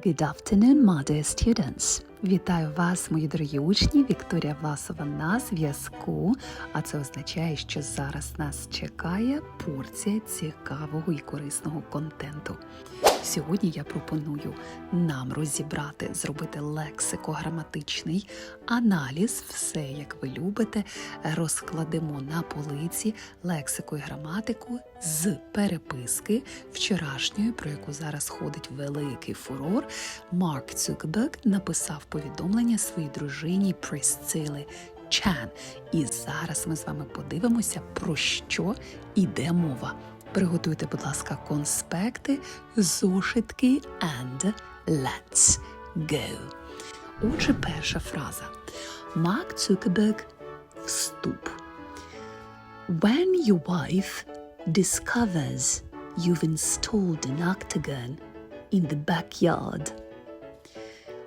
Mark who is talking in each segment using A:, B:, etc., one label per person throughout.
A: Good afternoon, my dear students! Вітаю вас, мої дорогі учні! Вікторія Власова на зв'язку. А це означає, що зараз нас чекає порція цікавого і корисного контенту. Сьогодні я пропоную нам розібрати, зробити лексико-граматичний аналіз, все як ви любите, розкладемо на полиці лексику і граматику з переписки вчорашньої, про яку зараз ходить великий фурор. Марк Цукерберг написав повідомлення своїй дружині Присцили Чан. І зараз ми з вами подивимося, про що іде мова. Приготуйте, будь ласка, конспекти, зошитки and let's go. Отже, перша фраза. Марк Цукерберг вступ. When your wife discovers you've installed an octagon in the backyard.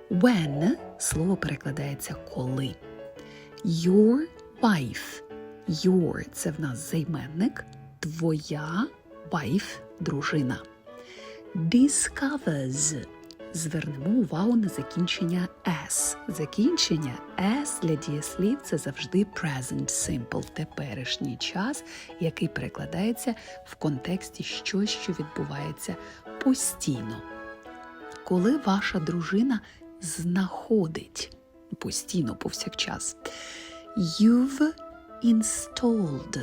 A: When слово перекладається коли. Your wife. Your – це в нас займенник. Твоя wife – дружина. Discovers. Звернемо увагу на закінчення S. Закінчення S для дієслів це завжди present simple, теперішній час, який перекладається в контексті щось, що відбувається постійно. Коли ваша дружина знаходить постійно повсякчас. You've installed.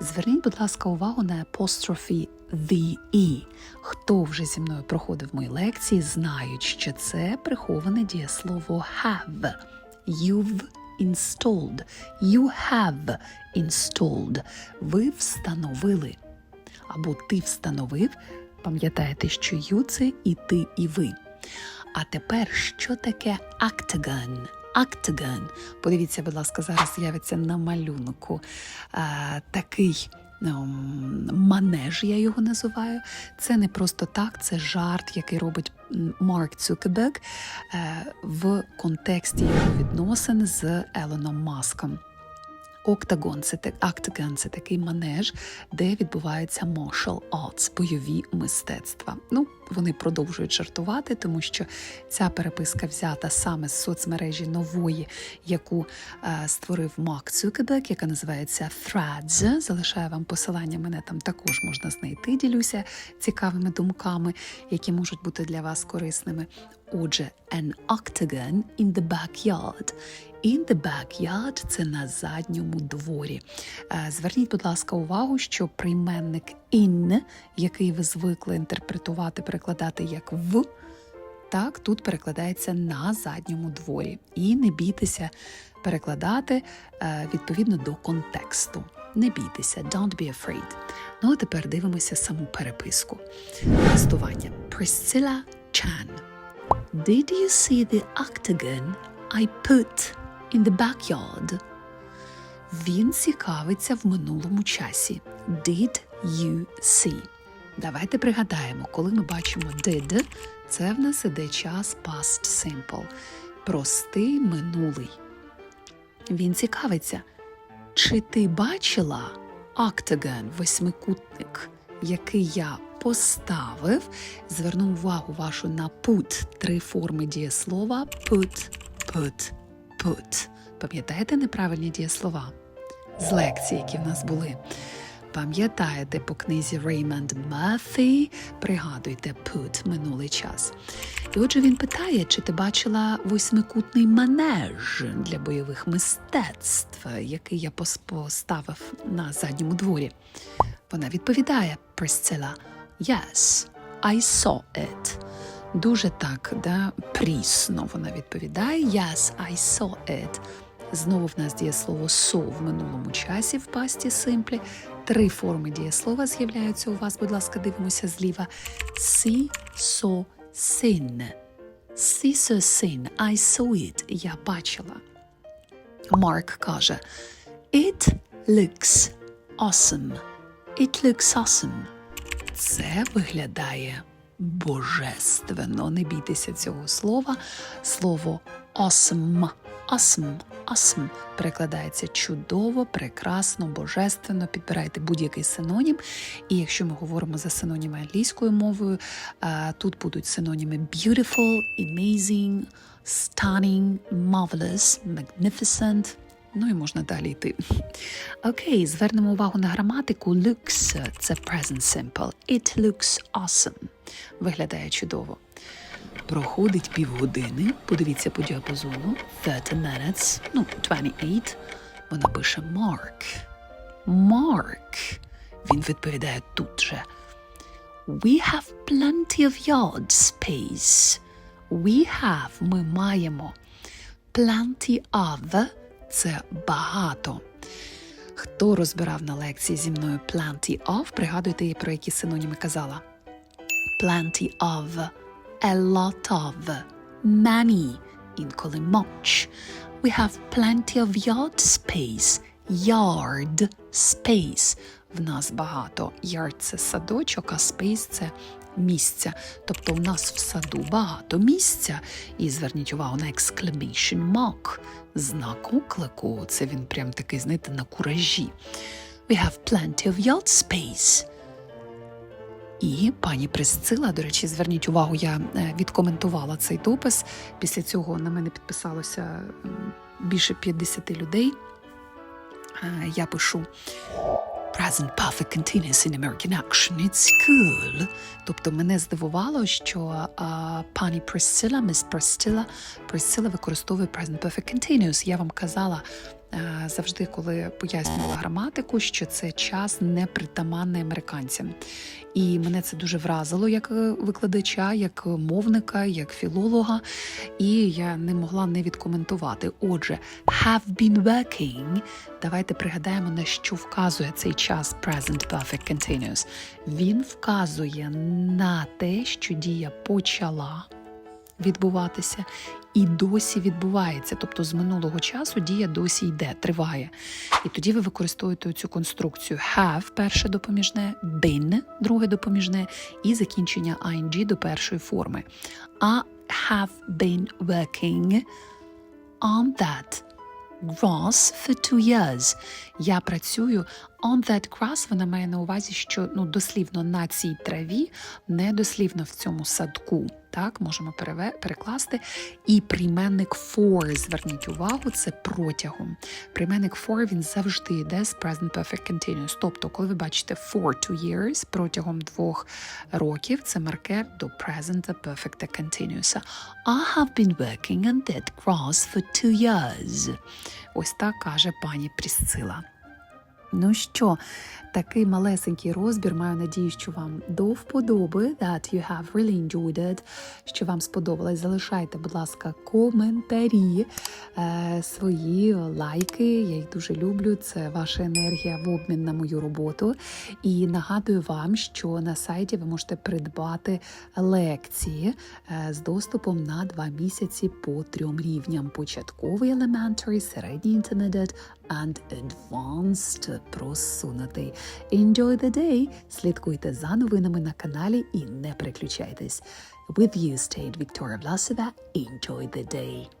A: Зверніть, будь ласка, увагу на апострофі the e. Хто вже зі мною проходив мої лекції, знають, що це приховане дієслово have. You've installed. You have installed. Ви встановили. Або ти встановив. Пам'ятаєте, що you – це і ти, і ви. А тепер що таке octagon? Octagon. Подивіться, будь ласка, зараз з'явиться на малюнку е, такий ем, манеж, я його називаю. Це не просто так, це жарт, який робить Марк Цукерберг е, в контексті його відносин з Елоном Маском. Октагон це Octagon – це такий манеж, де відбуваються martial arts, бойові мистецтва. Ну, вони продовжують жартувати, тому що ця переписка взята саме з соцмережі нової, яку е, створив Марк Цукерберг, яка називається Threads. Залишаю вам посилання, мене там також можна знайти. Ділюся цікавими думками, які можуть бути для вас корисними. Отже, an octagon in the backyard. In the backyard – це на задньому дворі. Е, Зверніть, будь ласка, увагу, що прийменник in, який ви звикли інтерпретувати, перекладати як в, так, тут перекладається на задньому дворі. І не бійтеся перекладати е, відповідно до контексту. Не бійтеся, don't be afraid. Ну а тепер дивимося саму переписку. Листування. Priscilla Chan. Did you see the octagon I put in the backyard? Він цікавиться в минулому часі. Did you see? Давайте пригадаємо, коли ми бачимо did, це в нас іде час past simple. Простий минулий. Він цікавиться. Чи ти бачила octagon, восьмикутник, який я поставив? Зверну увагу вашу на put, три форми дієслова put, put, put. Пам'ятаєте неправильні дієслова? З лекцій, які в нас були. Пам'ятаєте по книзі Реймонд Мерфі, пригадуйте put минулий час. І отже він питає, чи ти бачила восьмикутний манеж для бойових мистецтв, який я поставив на задньому дворі. Вона відповідає Priscilla, Yes, I saw it. Дуже так, да, прісно вона відповідає. Yes, I saw it. Знову в нас дієслово saw в минулому часі в пасті симплі. Три форми дієслова з'являються у вас. Будь ласка, дивимося зліва. See, saw, seen. See, saw, seen. I saw it. Я бачила. Марк каже It looks awesome. It looks awesome. Це виглядає божественно. Не бійтеся цього слова. Слово awesome awesome, awesome перекладається чудово, прекрасно, божественно. Підбирайте будь-який синонім. І якщо ми говоримо за синоніми англійською мовою, тут будуть синоніми beautiful, amazing, stunning, marvelous, magnificent. Ну і можна далі йти. Окей, звернемо увагу на граматику. Looks – це present simple. It looks awesome. Виглядає чудово. Проходить півгодини. Подивіться по діапазону. 30 minutes, ну, 28. Вона пише Mark. Mark. Він відповідає тут же. We have plenty of yard space. We have – ми маємо. Plenty of – це багато. Хто розбирав на лекції зі мною plenty of, пригадуйте, про які синоніми казала. Plenty of, a lot of, many, інколи much. We have plenty of yard space. Yard space. В нас багато. Yard – це садочок, а space – це місця. Тобто у нас в саду багато місця. І зверніть увагу на exclamation mark. Знак оклику. Це він прям такий, знаєте, на куражі. We have plenty of yard space. І пані Присцила, до речі, зверніть увагу, я е, відкоментувала цей допис. Після цього на мене підписалося більше 50 людей. Е, Я пишу Present perfect continuous in American action. It's cool. Тобто мене здивувало, що а, пані Присила, міс Присцила, Присила використовує present perfect continuous. Я вам казала завжди, коли пояснювала граматику, що це час непритаманний американцям. І мене це дуже вразило як е, викладача, як мовника, як філолога. І я не могла не відкоментувати. Отже, have been working. Давайте пригадаємо, на що вказує цей час present perfect continuous. Він вказує на те, що дія почала відбуватися і досі відбувається. Тобто з минулого часу дія досі йде, триває. І тоді ви використовуєте цю конструкцію have перше допоміжне, been друге допоміжне і закінчення ing до першої форми. I have been working on that grass for two years. Я працюю on that grass, вона має на увазі, що ну, дослівно на цій траві, не дослівно в цьому садку. Так, можемо перекласти. І прийменник for, зверніть увагу, це протягом. Прийменник for він завжди йде з present perfect continuous. Тобто, коли ви бачите for two years протягом двох років, це маркер до present perfect continuous. I have been working on that grass for two years. Ось так каже пані Прісцила. Ну що, такий малесенький розбір. Маю надію, що вам до вподоби, that you have really enjoyed it, що вам сподобалось. Залишайте, будь ласка, коментарі, е, свої лайки. Я їх дуже люблю. Це ваша енергія в обмін на мою роботу. І нагадую вам, що на сайті ви можете придбати лекції е, з доступом на два місяці по трьом рівням: початковий elementary, середній intermediate and advanced просунутий. Enjoy the day! Слідкуйте за новинами на каналі і не переключайтесь. With you stayed Victoria Vlasova. Enjoy the day.